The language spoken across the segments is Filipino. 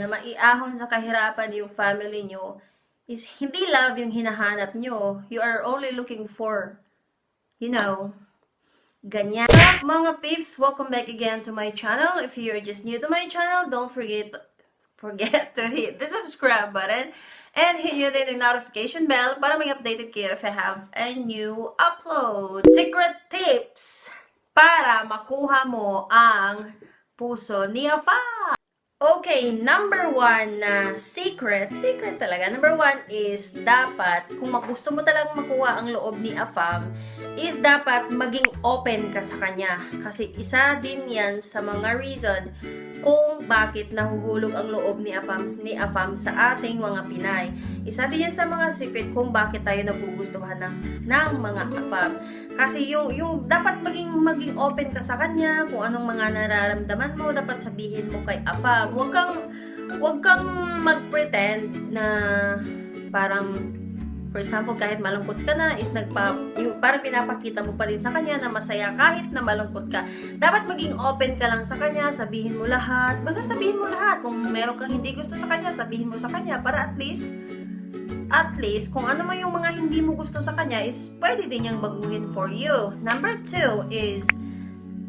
na maiahon sa kahirapan yung family nyo is hindi love yung hinahanap nyo. You are only looking for, you know, ganyan. Mga peeps, welcome back again to my channel. If you're just new to my channel, don't forget forget to hit the subscribe button and hit yung din yung notification bell para may updated kayo if I have a new upload. Secret tips para makuha mo ang puso ni Afa. Okay, number one na secret, secret talaga. Number one is dapat, kung gusto mo talagang makuha ang loob ni Afam, is dapat maging open ka sa kanya. Kasi isa din yan sa mga reason kung bakit nahuhulog ang loob ni Afam, ni Afam sa ating mga Pinay. Isa din yan sa mga secret kung bakit tayo nagugustuhan ng, ng mga Afam. Kasi yung, yung dapat maging, maging open ka sa kanya, kung anong mga nararamdaman mo, dapat sabihin mo kay Afam. Huwag kang, huwag kang mag-pretend na parang For example, kahit malungkot ka na, is nagpa, yung, parang pinapakita mo pa din sa kanya na masaya kahit na malungkot ka. Dapat maging open ka lang sa kanya, sabihin mo lahat. Basta sabihin mo lahat. Kung meron kang hindi gusto sa kanya, sabihin mo sa kanya para at least, at least, kung ano man yung mga hindi mo gusto sa kanya is pwede din niyang baguhin for you. Number two is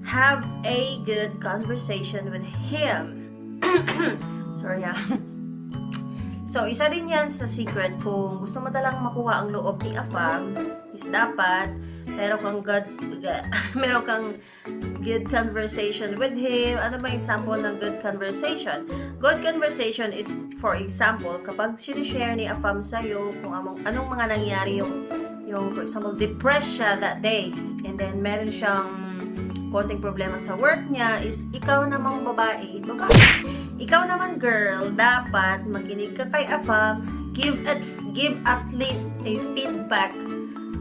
have a good conversation with him. Sorry ah. So, isa din yan sa secret kung gusto mo talagang makuha ang loob ni Afam is dapat meron kang good, meron kang good conversation with him. Ano ba example ng good conversation? Good conversation is, for example, kapag sinishare ni Afam sa'yo kung among, anong mga nangyari yung, yung, for example, depressed siya that day. And then, meron siyang konting problema sa work niya is ikaw namang babae, babae. Ikaw naman girl, dapat makinig ka kay Afam, give at give at least a feedback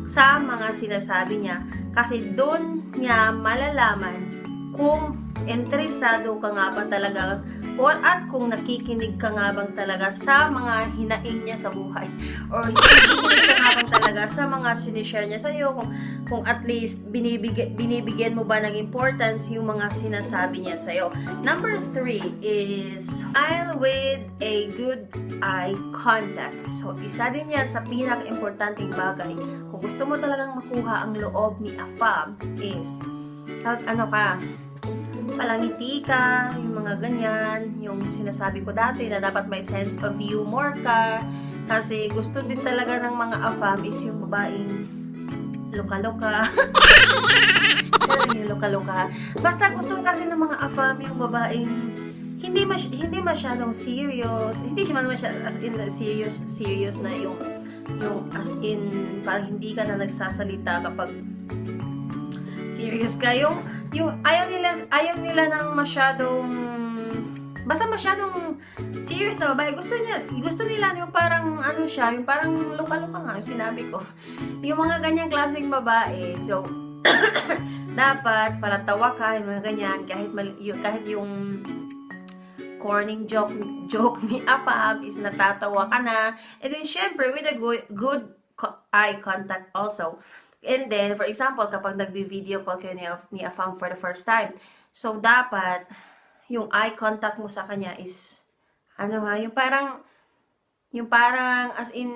sa mga sinasabi niya. Kasi doon niya malalaman kung interesado ka nga ba talaga o at kung nakikinig ka nga bang talaga sa mga hinaing niya sa buhay or nakikinig ka nga bang talaga sa mga sinishare niya sa iyo kung, kung at least binibigyan, binibigyan mo ba ng importance yung mga sinasabi niya sa iyo. Number three is smile with a good eye contact. So, isa din yan sa pinaka-importanting bagay. Kung gusto mo talagang makuha ang loob ni Afam is at ano ka, palangiti ka, yung mga ganyan, yung sinasabi ko dati na dapat may sense of humor ka, kasi gusto din talaga ng mga afam is yung babaeng luka-luka. Yung luka-luka. Basta gusto kasi ng mga afam yung babaeng hindi mas hindi masyadong serious. Hindi siya masyadong as in serious serious na yung yung as in parang hindi ka na nagsasalita kapag serious ka yung yung ayaw nila ayaw nila ng masyadong basta masyadong serious na babae. Gusto niya gusto nila yung parang ano siya yung parang luka-luka nga yung sinabi ko. Yung mga ganyang klaseng babae so dapat para tawa ka yung mga ganyan kahit mal, yung, kahit yung corning joke joke ni Afab is natatawa ka na. And then syempre with a good, good eye contact also And then, for example, kapag nagbi-video call kayo ni, ni Afam for the first time, so dapat, yung eye contact mo sa kanya is, ano ha, yung parang, yung parang, as in,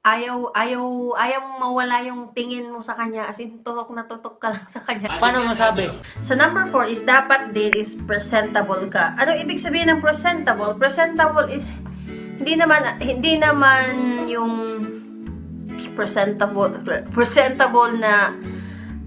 ayaw, ayaw, ayaw mong mawala yung tingin mo sa kanya, as in, tutok na tutok ka lang sa kanya. Paano masabi? So, number four is dapat din is presentable ka. Ano ibig sabihin ng presentable? Presentable is, hindi naman, hindi naman yung presentable presentable na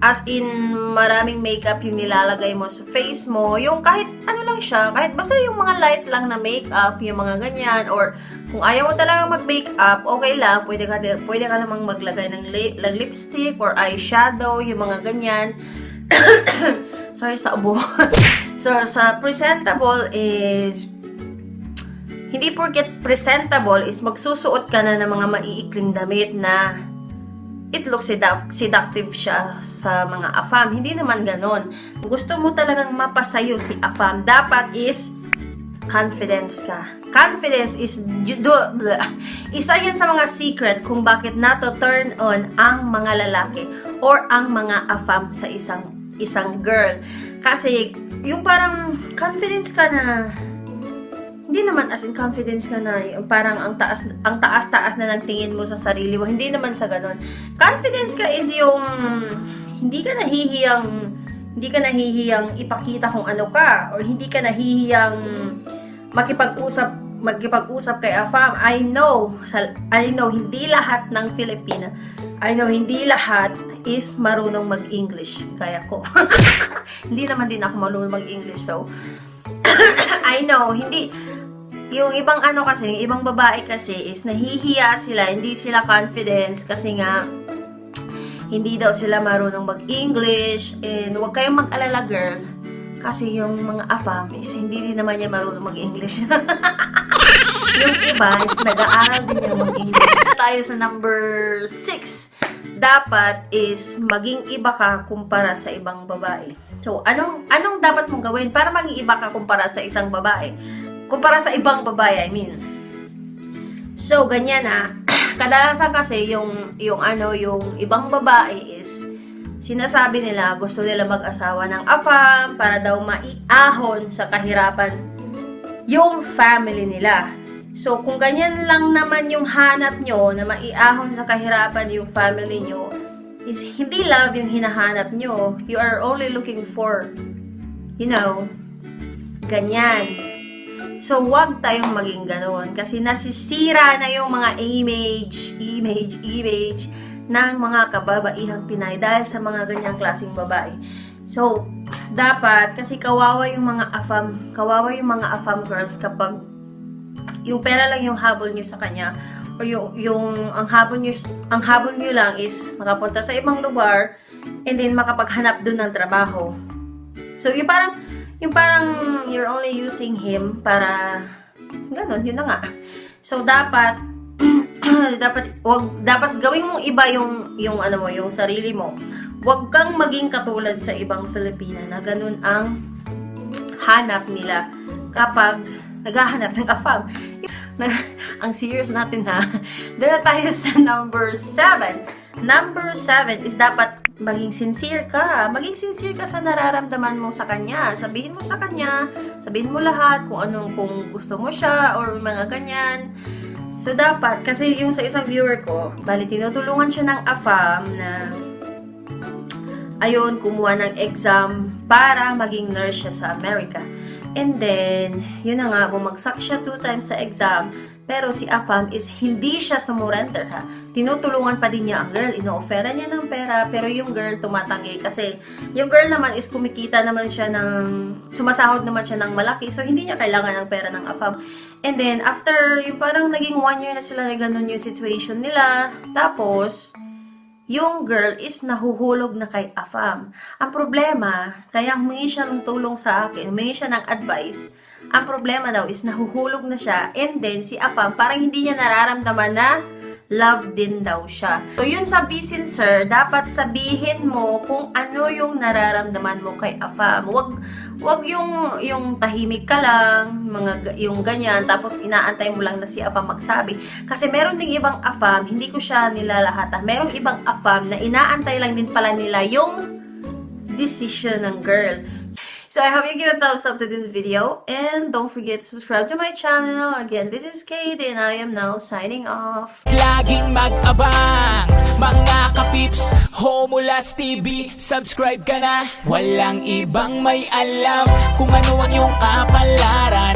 as in maraming makeup yung nilalagay mo sa face mo, yung kahit ano lang siya, kahit basta yung mga light lang na makeup, yung mga ganyan, or kung ayaw mo talaga mag-makeup, okay lang, pwede ka, pwede ka namang maglagay ng, li- ng lipstick or eyeshadow, yung mga ganyan. Sorry sa ubo. so, sa presentable is hindi porket presentable is magsusuot ka na ng mga maiikling damit na it looks seduc- seductive siya sa mga afam. Hindi naman ganon. Kung gusto mo talagang mapasayo si afam, dapat is confidence ka. Confidence is do, isa yan sa mga secret kung bakit nato turn on ang mga lalaki or ang mga afam sa isang isang girl. Kasi yung parang confidence ka na hindi naman as in confidence ka na, parang ang taas ang taas-taas na ng tingin mo sa sarili mo. Hindi naman sa ganun. Confidence ka is yung hindi ka nahihiyang hindi ka nahihiyang ipakita kung ano ka or hindi ka nahihiyang makipag-usap magkipag-usap kay Afam. I know, I know hindi lahat ng Filipina, I know hindi lahat is marunong mag-English. Kaya ko. hindi naman din ako marunong mag-English. So, I know, hindi, yung ibang ano kasi, ibang babae kasi is nahihiya sila, hindi sila confidence kasi nga, hindi daw sila marunong mag-English and huwag kayong mag-alala girl kasi yung mga afam is hindi din naman niya marunong mag-English. yung iba is nag-aaral din niya mag-English. Tayo sa number 6. Dapat is maging iba ka kumpara sa ibang babae. So, anong anong dapat mong gawin para maging iba ka kumpara sa isang babae? Kumpara sa ibang babae, I mean. So, ganyan ah. Kadalasan kasi yung yung ano, yung ibang babae is sinasabi nila gusto nila mag-asawa ng afam para daw maiahon sa kahirapan yung family nila. So, kung ganyan lang naman yung hanap nyo na maiahon sa kahirapan yung family nyo, is hindi love yung hinahanap nyo. You are only looking for, you know, ganyan. So, wag tayong maging ganoon kasi nasisira na yung mga image, image, image ng mga kababaihang Pinay dahil sa mga ganyang klaseng babae. So, dapat, kasi kawawa yung mga afam, kawawa yung mga afam girls kapag yung pera lang yung habol nyo sa kanya o yung, yung ang habol nyo, ang habol nyo lang is makapunta sa ibang lugar and then makapaghanap dun ng trabaho. So, yung parang, yung parang you're only using him para, ganun, yun na nga. So, dapat, dapat, wag, dapat gawin mong iba yung, yung ano mo, yung sarili mo. Huwag kang maging katulad sa ibang Filipina na ganun ang hanap nila kapag naghahanap ng afam. Ang serious natin ha. Dala tayo sa number 7. Number 7 is dapat maging sincere ka. Maging sincere ka sa nararamdaman mo sa kanya. Sabihin mo sa kanya, sabihin mo lahat kung anong kung gusto mo siya or mga ganyan. So dapat, kasi yung sa isang viewer ko, bali tinutulungan siya ng AFAM na ayun, kumuha ng exam para maging nurse siya sa Amerika. And then, yun na nga, bumagsak siya two times sa exam, pero si Afam is hindi siya sumurrender ha. Tinutulungan pa din niya ang girl, ino-offera niya ng pera, pero yung girl tumatanggi kasi yung girl naman is kumikita naman siya ng, sumasahod naman siya ng malaki, so hindi niya kailangan ng pera ng Afam. And then, after, yung parang naging one year na sila na ganun yung situation nila, tapos, yung girl is nahuhulog na kay Afam. Ang problema, kaya humingi siya ng tulong sa akin, humingi siya ng advice, ang problema daw is nahuhulog na siya and then si Afam parang hindi niya nararamdaman na love din daw siya. So yun sa Be Sincere, dapat sabihin mo kung ano yung nararamdaman mo kay Afam. Wag wag yung yung tahimik ka lang, mga ga- yung ganyan tapos inaantay mo lang na si Afam magsabi. Kasi meron ding ibang Afam, hindi ko siya nilalahat. ah. Merong ibang Afam na inaantay lang din pala nila yung decision ng girl. So I hope you give a thumbs up to this video and don't forget to subscribe to my channel. Again, this is Kate and I am now signing off. Laging mag-abang Mga kapips Homulas TV Subscribe ka na Walang ibang may alam Kung ano ang iyong kapalaran